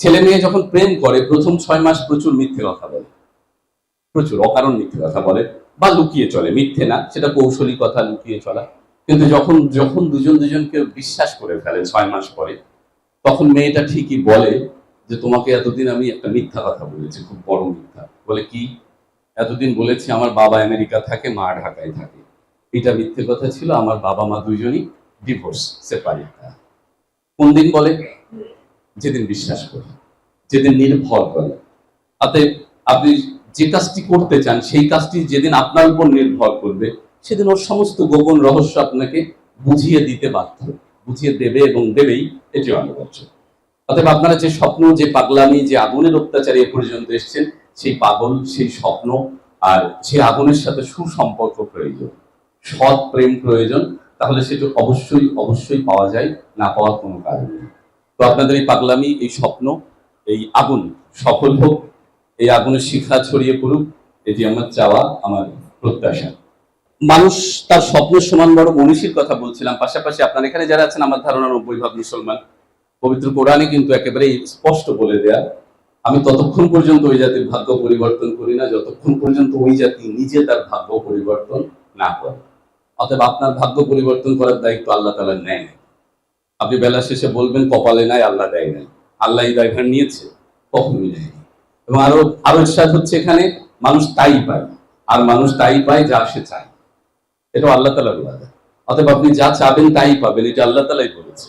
ছেলে মেয়ে যখন প্রেম করে, প্রথম ছয় মাস প্রচুর মিথ্যে কথা বলে। প্রচুর অকারণ মিথ্যে কথা বলে বা লুকিয়ে চলে। মিথ্যে না, সেটা কৌশলী কথা, লুকিয়ে চলা। কিন্তু যখন যখন দুজন দুজনকে বিশ্বাস করে ফেলে ছয় মাস পরে, তখন মেয়েটা ঠিকই বলে যে, তোমাকে এতদিন আমি একটা মিথ্যা কথা বলেছি, খুব বড় মিথ্যা। বলে, কি? এতদিন বলেছি আমার বাবা আমেরিকা থাকে, মা ঢাকায় থাকে। এটা মিথ্যে কথা ছিল, আমার বাবা মা দুজনই ডিভোর্স, সেপারেট। কোন দিন বলে? যেদিন বিশ্বাস করে, যেদিন নির্ভর করে। অতএব আপনি যে কাজটি করতে চান, সেই কাজটি যেদিন আপনার উপর নির্ভর করবে, সেদিন ওর সমস্ত গোপন রহস্য আপনাকে বুঝিয়ে দিতে বাধ্য, বুঝিয়ে দেবে এবং দেবেই এটি অনিবার্য অতএব আপনারা যে স্বপ্ন, যে পাগলামি, যে আগুনের অত্যাচারে এ পর্যন্ত এসছেন, সেই পাগল, সেই স্বপ্ন আর সেই আগুনের সাথে সুসম্পর্ক প্রয়োজন, সৎ প্রেম প্রয়োজন, তাহলে সেটা অবশ্যই অবশ্যই পাওয়া যায়, না পাওয়ার কোনো কারণ নেই। তো আপনাদের এই পাগলামি, এই স্বপ্ন, এই আগুন, সফল হোক, এই আগুনের শিখা ছড়িয়ে পড়ুক, এটি আমার চাওয়া, আমার প্রত্যাশা। মানুষ তার স্বপ্ন সমান বড় মনীষীর কথা বলছিলাম, পাশাপাশি আপনার এখানে যারা আছেন, আমার ধারণা নব্বই ভাগ মুসলমান। পবিত্র কোরআনে কিন্তু একেবারে স্পষ্ট বলে দেয়া। আমি ততক্ষণ পর্যন্ত ওই জাতির ভাগ্য পরিবর্তন করি না, যতক্ষণ পর্যন্ত ওই জাতি নিজে তার ভাগ্য পরিবর্তন না করে। অতএব আপনার ভাগ্য পরিবর্তন করার দায়িত্ব আল্লাহ তালা নেয়। আপনি বেলা শেষে বলবেন, কপালে নাই, আল্লাহ দেয় নাই। আল্লাহ দায়ভার নিয়েছে, কখনোই নেয়নি এবং আরও আরও ইরশাদ হচ্ছে এখানে, মানুষ তাই পায়। আর মানুষ তাই পায় যা সে চায়। এটা আল্লাহ তালার ওয়াদা। অতএব আপনি যা চাবেন তাই পাবেন, এটা আল্লাহ তালাই বলেছে।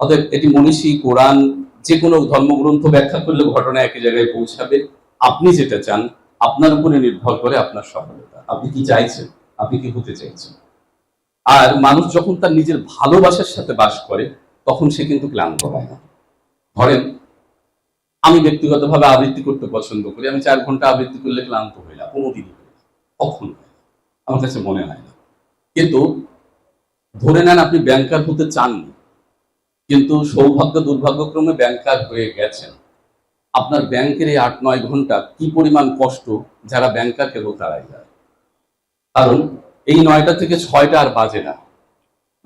অতএব এটি মনীষী, কোরআন যে কোনো ধর্মগ্রন্থ ব্যাখ্যা করলে ঘটনা একই জায়গায় পৌঁছাবে। আপনি যেটা চান, আপনার উপরে নির্ভর করে আপনার সফলতা। আপনি কি চাইছেন, আপনি কি হতে চাইছেন? আর মানুষ যখন তার নিজের ভালোবাসার সাথে বাস করে, তখন সে কিন্তু ক্লান্ত হয় না। ধরেন, আমি ব্যক্তিগতভাবে আবৃত্তি করতে পছন্দ করি, আমি চার ঘণ্টা আবৃত্তি করলে ক্লান্ত হই না, কোনোদিনই কখন আমার কাছে মনে হয় না। কিন্তু ধরে নেন আপনি ব্যাংকার হতে চাননি, কিন্তু সৌভাগ্য দুর্ভাগ্যক্রমে ব্যাংকার হয়ে গেছেন, আপনার ব্যাংকের এই আট নয় ঘণ্টা কি পরিমাণ কষ্ট যারা ব্যাংকার কেবল তারাই যায় কারণ এই নয়টা থেকে ছয়টা আর বাজে না।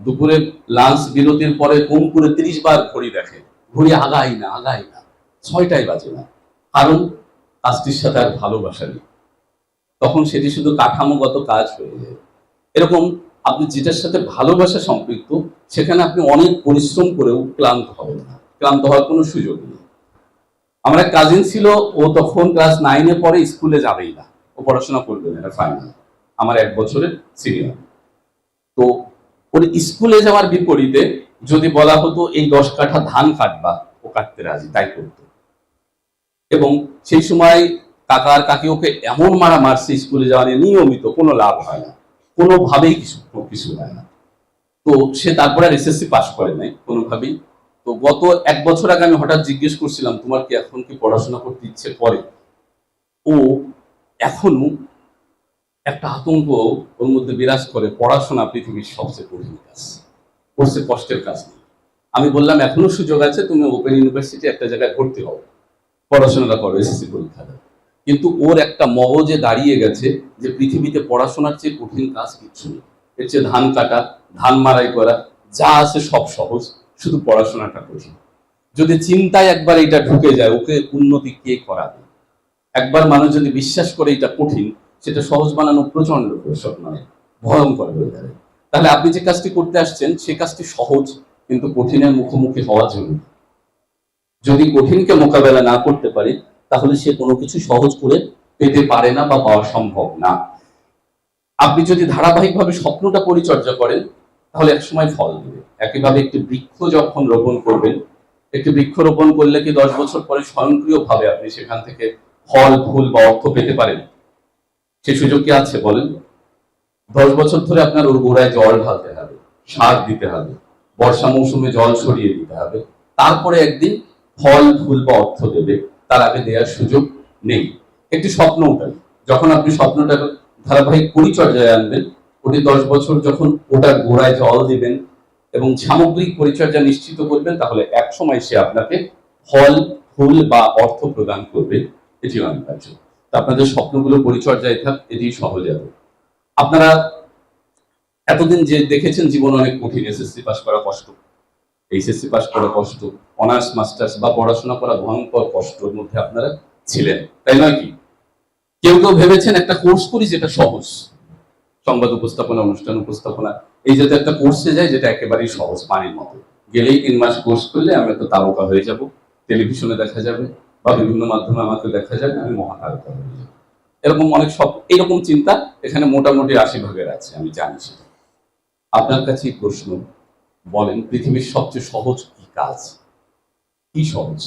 দুপুরে লাঞ্চ বিরতির পরে কম করে তিরিশ বার ঘড়ি দেখে। ঘড়ি আগাই না আগাই না। ছয়টাই বাজে না। কারণ কাজটির সাথে আর ভালোবাসা নেই। তখন সেটি শুধু কাঠামোগত কাজ হয়ে যায়। এরকম আপনি যেটার সাথে ভালোবাসা সম্পৃক্ত, সেখানে আপনি অনেক পরিশ্রম করেও ক্লান্ত হবেন না। ক্লান্ত হওয়ার কোনো সুযোগ নেই। আমার কাজিন ছিল, ও তখন ক্লাস নাইনে পরে স্কুলে যাবেই না। ও পড়াশোনা করবে না, এটা ফাইনাল আমার এক বছরের সিনিয়র তো ওর স্কুলে যাওয়ার বিপরীতে যদি বলা হতো, এই দশ কাঠা ধান কাটবা, ও কাটতে রাজি, তাই করতো। এবং সেই সময় কাকা আর কাকি ওকে এমন মারা মারছে স্কুলে যাওয়া নিয়ে, নিয়মিত, কোনো লাভ হয় না। কোনোভাবেই কিছু কিছু হয় না। তো সে তারপরে আর এসএসসি পাস করে নাই, কোনোভাবেই। তো গত এক বছর আগে আমি হঠাৎ জিজ্ঞেস করছিলাম, তোমার কি এখন কি পড়াশোনা করতে ইচ্ছে করে? ও এখনও একটা আতঙ্ক ওর মধ্যে বিরাজ করে পড়াশোনা পৃথিবীর সবচেয়ে কঠিন কাজ। করছে কষ্টের কাজ নেই আমি বললাম, এখনও সুযোগ আছে, তুমি ওপেন ইউনিভার্সিটি একটা জায়গায় ভর্তি হও। পড়াশোনাটা করো এসএসসি পরীক্ষা কিন্তু ওর একটা মগজে দাঁড়িয়ে গেছে যে পৃথিবীতে পড়াশোনার চেয়ে কঠিন কাজ কিছু নেই। এর চেয়ে ধান কাটা, ধান মারাই করা, যা আছে সব সহজ, শুধু পড়াশোনাটা কঠিন। যদি চিন্তায় একবার এটা ঢুকে যায়, ওকে উন্নতি কে করাবে? একবার মানুষ যদি বিশ্বাস করে এটা কঠিন সেটা সহজ বানানো প্রচণ্ড ভয়ঙ্কর হয়ে যাবে তাহলে আপনি যে কাজটি করতে আসছেন, সে কাজটি সহজ, কিন্তু কঠিনের মুখোমুখি হওয়া জরুরি। যদি কঠিনকে মোকাবেলা না করতে পারে, তাহলে সে কোনো কিছু সহজ করে পেতে পারে না বা পাওয়া সম্ভব না। আপনি যদি ধারাবাহিকভাবে স্বপ্নটা পরিচর্যা করেন, তাহলে একসময় ফল দেবে। একইভাবে একটি বৃক্ষ যখন রোপণ করবেন, একটি বৃক্ষ রোপণ করলে কি দশ বছর পরে স্বয়ংক্রিয়ভাবে আপনি সেখান থেকে ফল, ফুল বা অর্থ পেতে পারেন? সে সুযোগ কি আছে, বলেন। দশ বছর ধরে আপনার ওর গোড়ায় জল ঢালতে হবে, সার দিতে হবে, বর্ষা মৌসুমে জল ছড়িয়ে দিতে হবে। তারপরে একদিন ফল, ফুল বা অর্থ দেবে, তার আগে দেওয়ার সুযোগ নেই। একটি স্বপ্ন ওটাই যখন আপনি স্বপ্নটা ধারাবাহিক পরিচর্যায় আনবেন, ওটি দশ বছর যখন ওটার গোড়ায় জল দিবেন এবং সামগ্রিক পরিচর্যা নিশ্চিত করবেন, তাহলে এক সময় সে আপনাকে ফল, ফুল বা অর্থ প্রদান করবে। এটি অনিবার্য। আপনাদের স্বপ্নগুলো পরিচর্যায় থাক, এটি সহজ হবে। আপনারা এতদিন যে দেখেছেন জীবন অনেক কঠিন এসএসসি পাস করা কষ্ট। এইচএসসি পাস করা কষ্ট অনার্স মাস্টার্স বা পড়াশোনা করা ভয়ঙ্কর কষ্টের মধ্যে আপনারা ছিলেন, তাই নয় কি? কেউ কেউ ভেবেছেন একটা কোর্স করি যেটা সহজ। সংবাদ উপস্থাপনা, অনুষ্ঠান উপস্থাপনা, এই যাতে একটা কোর্সে যায় যেটা একেবারেই সহজ, পানির মতো। গেলেই তিন মাস কোর্স করলে আমি তো তারকা হয়ে যাব টেলিভিশনে দেখা যাবে। বা বিভিন্ন মাধ্যমে আমাকে দেখা যাবে আমি মহাতারকা হয়ে যাব। এরকম অনেক সব, এরকম চিন্তা এখানে মোটামুটি আশি ভাগের আছে, আমি জানি সেটা। আপনার কাছে প্রশ্ন, বলেন পৃথিবীর সবচেয়ে সহজ কি কাজ? কি সহজ?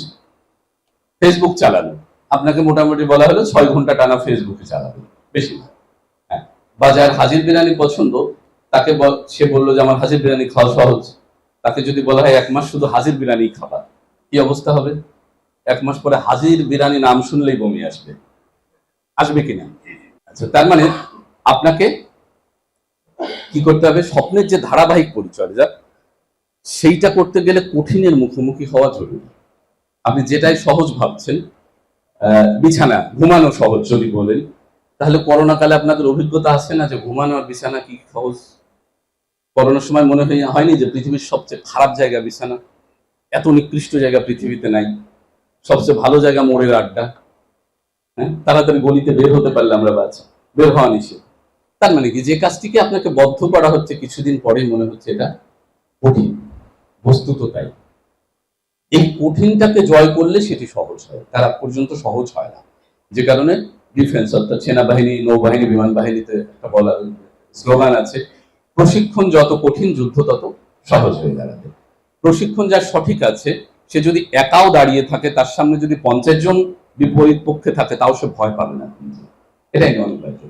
ফেসবুক চালানো। আপনাকে মোটামুটি বলা হলো ছয় ঘণ্টা টানা ফেসবুকে চালাবে, বেশি হ্যাঁ বা যার হাজির বিরিয়ানি পছন্দ, তাকে সে বলল যে আমার হাজির বিরিয়ানি খাওয়া সহজ। তাকে যদি বলা হয় এক মাস শুধু হাজির বিরিয়ানি খাবা কি অবস্থা হবে? এক মাস পরে হাজির বিরানি নাম শুনলেই বমি আসবে। আসবে কিনা? আচ্ছা তার মানে আপনাকে কি করতে হবে? স্বপ্নের যে ধারাবাহিক পরিচর্যা সেইটা করতে গেলে কঠিনের মুখোমুখি হওয়া জরুরি। আপনি যেটাই সহজ ভাবছেন বিছানা, ঘুমানো সহজ যদি বলেন, তাহলে করোনা কালে আপনাদের অভিজ্ঞতা আছে না যে ঘুমানো আর বিছানা কি সহজ? করোনার সময় মনে হয়, হয়নি যে পৃথিবীর সবচেয়ে খারাপ জায়গা বিছানা? এত নিকৃষ্ট জায়গা পৃথিবীতে নাই। সবচেয়ে ভালো জায়গা মোড়ের আড্ডা। হ্যাঁ? তাড়াতাড়ি গলিতে বের হতে পারলে আমরা বাঁচ। বের হওয়া নিষেধ। তার মানে কি? যে কাজটিকে আপনাকে বদ্ধ করা হচ্ছে কিছুদিন পরেই মনে হচ্ছে এটা কঠিন। বস্তুত তাই। এই কঠিনটাকে জয় করলে সেটি সহজ হয়। তার পর্যন্ত সহজ হয় না। যে কারণে ডিফেন্স অর্থাৎ সেনাবাহিনী, নৌবাহিনী, বিমান বাহিনীতে একটা বলা স্লোগান আছে, প্রশিক্ষণ যত কঠিন, যুদ্ধ তত সহজ হয়ে দাঁড়াবে। প্রশিক্ষণ যার সঠিক আছে সে যদি একাও দাঁড়িয়ে থাকে, তার সামনে যদি পঞ্চাশ জন বিপরীত পক্ষে থাকে, তাও সে ভয় পাবে না। এটাই অনিবার্য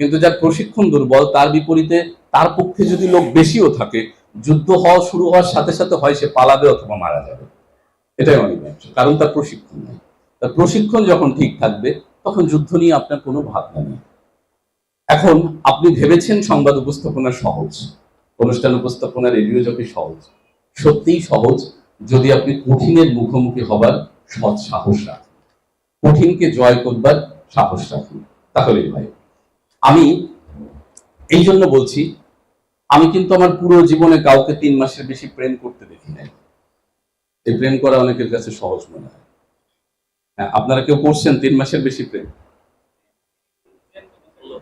কিন্তু যার প্রশিক্ষণ দুর্বল, তার বিপরীতে তার পক্ষে যদি লোক বেশিও থাকে, যুদ্ধ হওয়া শুরু হওয়ার সাথে সাথে হয় সে পালাবে অথবা মারা যাবে। এটাই অনিবার্য কারণ তার প্রশিক্ষণ নেই। তার প্রশিক্ষণ যখন ঠিক থাকবে, তখন যুদ্ধ নিয়ে আপনার কোনো ভাবনা নেই। এখন আপনি ভেবেছেন সংবাদ উপস্থাপনা সহজ, অনুষ্ঠান উপস্থাপনা, রেডিও জকি সহজ, সত্যিই সহজ যদি আপনি কঠিনের মুখোমুখি হবার সৎ সাহস রাখেন। কঠিনকে জয় করবার সাহস রাখুন। তাহলেই হয়। আমি এই জন্য বলছি, আমি কিন্তু আমার পুরো জীবনে কাউকে তিন মাসের বেশি প্রেম করতে দেখি নাই। এই প্রেম করা অনেকের কাছে সহজ মনে হয়। হ্যাঁ আপনারা কেউ করছেন তিন মাসের বেশি প্রেম?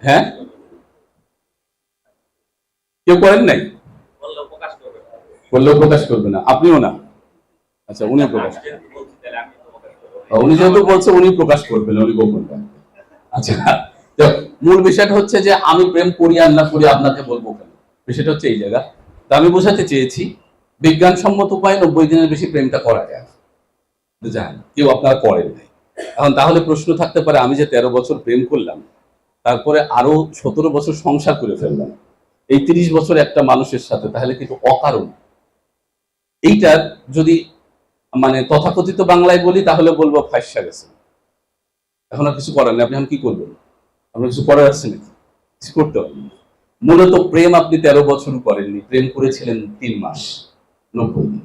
হ্যাঁ? কেউ করেন নাই? বললেও প্রকাশ করবে না। আপনিও না? আচ্ছা উনি প্রকাশ করবেন। উনি যেহেতু বলছে উনি প্রকাশ করবেন উনি গোপন। আচ্ছা মূল বিষয়টা হচ্ছে যে আমি প্রেম করি আর না করি আপনাকে বলব কেন বিষয়টা হচ্ছে এই জায়গা তা আমি বোঝাতে চেয়েছি বিজ্ঞানসম্মত উপায়ে নব্বই দিনের বেশি প্রেমটা করা যায় না। কিন্তু যায় না। কেউ আপনারা করেন নাই এখন তাহলে প্রশ্ন থাকতে পারে আমি যে তেরো বছর প্রেম করলাম তারপরে আরও সতেরো বছর সংসার করে ফেললাম এই তিরিশ বছর একটা মানুষের সাথে তাহলে কিন্তু অকারণ এইটার যদি মানে তথাকথিত বাংলায় বলি, তাহলে বলব ফাইসা গেছে। এখন আর কিছু করার নেই। আপনি এখন কি করবেন? আপনার কিছু করার আছে নাকি? কিছু করতে পারবেন না। মূলত প্রেম আপনি তেরো বছর করেননি। প্রেম করেছিলেন তিন মাস, নব্বই দিন।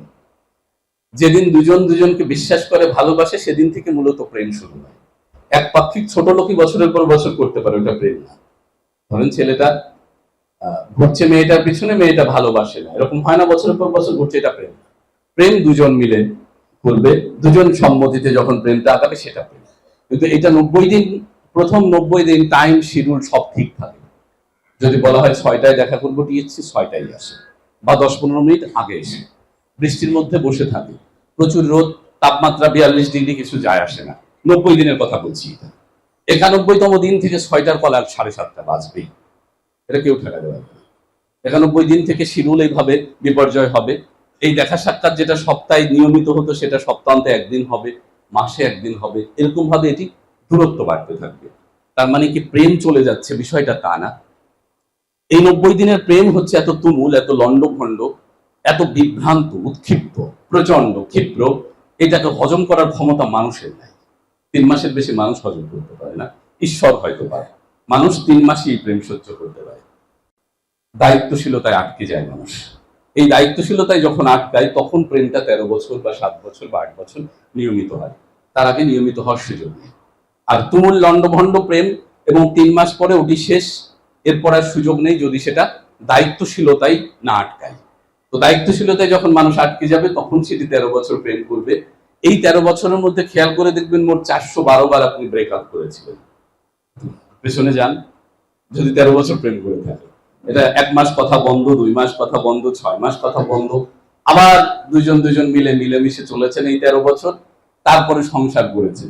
যেদিন দুজন দুজনকে বিশ্বাস করে, ভালোবাসে, সেদিন থেকে মূলত প্রেম শুরু হয়। এক পাক্ষিক ছোট লোকই বছরের পর বছর করতে পারে, ওটা প্রেম না। ধরেন ছেলেটা ঘুরছে মেয়েটার পিছনে, মেয়েটা ভালোবাসে না। এরকম হয় না বছরের পর বছর ঘুরছে, এটা প্রেম। প্রেম দুজন মিলে করবে দুজন সম্মতিতে যখন প্রেমটা আগাবে সেটা প্রেম। কিন্তু এটা নব্বই দিন, প্রথম নব্বই দিন টাইম শিডিউল সব ঠিক থাকে। যদি বলা হয় ছয়টায় দেখা করব টিএসসি, ছয়টায় আসে। বা দশ পনেরো মিনিট আগে এসে। বৃষ্টির মধ্যে বসে থাকে। প্রচুর রোদ, তাপমাত্রা বিয়াল্লিশ ডিগ্রি কিছু যায় আসে না। নব্বই দিনের কথা বলছি এটা। একানব্বইতম দিন থেকে ছয়টার কল আর সাড়ে সাতটা বাজবেই। এটা কেউ ঠেকাতে পারবে না। একানব্বই দিন থেকে শিডিউল এইভাবে বিপর্যয় হবে। এই দেখা সাক্ষাৎ যেটা সপ্তাহে নিয়মিত হতো, সেটা সপ্তাহান্তে একদিন হবে, মাসে একদিন হবে, এরকম ভাবে এটি দূরত্ব বাড়তে থাকবে। তার মানে কি প্রেম চলে যাচ্ছে, বিষয়টা তা না। এই নব্বই দিনের প্রেম হচ্ছে এত তুমুল, এত লন্ডভণ্ড এত বিভ্রান্ত, উৎক্ষিপ্ত প্রচণ্ড ক্ষিপ্র, এটাকে হজম করার ক্ষমতা মানুষের নাই। তিন মাসের বেশি মানুষ হজম করতে পারে না, ঈশ্বর হয়তো পারে। মানুষ তিন মাসই প্রেম সহ্য করতে পারে। দায়িত্বশীলতায় আটকে যায় মানুষ। এই দায়িত্বশীলতায় যখন আটকায়, তখন প্রেমটা তেরো বছর বা সাত বছর বা আট বছর নিয়মিত হয়। তার আগে নিয়মিত হওয়ার সুযোগ নেই। আর তুমুল লণ্ডভণ্ড প্রেম এবং তিন মাস পরে ওটি শেষ, এরপর আর সুযোগ নেই যদি সেটা দায়িত্বশীলতাই না আটকায়। তো দায়িত্বশীলতায় যখন মানুষ আটকে যাবে, তখন সেটি তেরো বছর প্রেম করবে। এই তেরো বছরের মধ্যে খেয়াল করে দেখবেন মোট চারশো বারো বার আপনি ব্রেকআপ করেছিলেন। পেছনে যান, যদি তেরো বছর প্রেম করে থাকে এটা এক মাস কথা বন্ধ, দুই মাস কথা বন্ধ, ছয় মাস কথা বন্ধ। আবার দুইজন দুইজন মিলে মিলেমিশে চলেছেন এই তেরো বছর। তারপরে সংসার করেছেন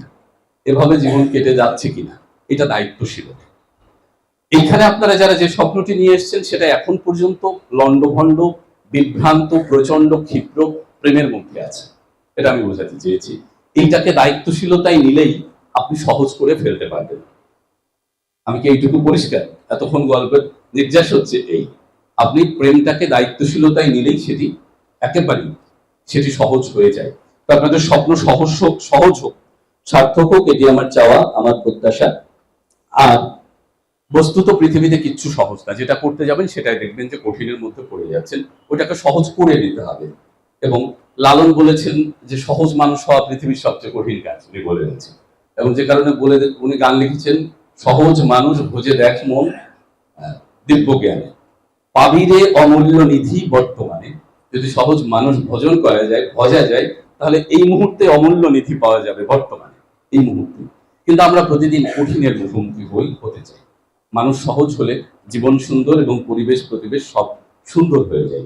এভাবে জীবন কেটে যাচ্ছে কিনা, এটা দায়িত্বশীলতা এইখানে আপনারা যারা যে স্বপ্নটি নিয়ে এসেছেন, সেটা এখন পর্যন্ত লন্ডভন্ড বিভ্রান্ত প্রচণ্ড ক্ষিপ্র, প্রেমের মধ্যে আছে। এটা আমি বোঝাতে চেয়েছি। এইটাকে দায়িত্বশীলতায় নিলেই আপনি সহজ করে ফেলতে পারবেন। আমি কি এইটুকু পরিষ্কার? এতক্ষণ গল্পের নির্যাস হচ্ছে এই। আপনি প্রেমটাকে দায়িত্বশীলতায় নিলেই সেটি একেবারেই সেটি সহজ হয়ে যায়। তো আপনাদের স্বপ্ন সহজ হোক সহজ হোক, সার্থক হোক, এটি আমার চাওয়া, আমার প্রত্যাশা। আর বস্তুত পৃথিবীতে কিচ্ছু সহজ না। যেটা করতে যাবেন সেটাই দেখবেন যে কঠিনের মধ্যে পড়ে যাচ্ছেন। ওটাকে সহজ করে নিতে হবে। এবং লালন বলেছেন যে সহজ মানুষ হওয়া পৃথিবীর সবচেয়ে কঠিন কাজ, উনি বলে গেছেন এবং যে কারণে বলে উনি গান লিখেছেন, সহজ মানুষ ভোজে দেখ মন। দিব্য জ্ঞানে পাবিরে অমূল্য নিধি বর্তমানে। যদি সহজ মানুষ ভজন করা যায়, ভজা যায়, তাহলে এই মুহূর্তে অমূল্য নিধি পাওয়া যাবে বর্তমানে। এই মুহূর্তে। কিন্তু আমরা প্রতিদিন কঠিনের মুখোমুখি হই, হতে চাই। মানুষ সহজ হলে জীবন সুন্দর এবং পরিবেশ প্রতিবেশ সব সুন্দর হয়ে যায়।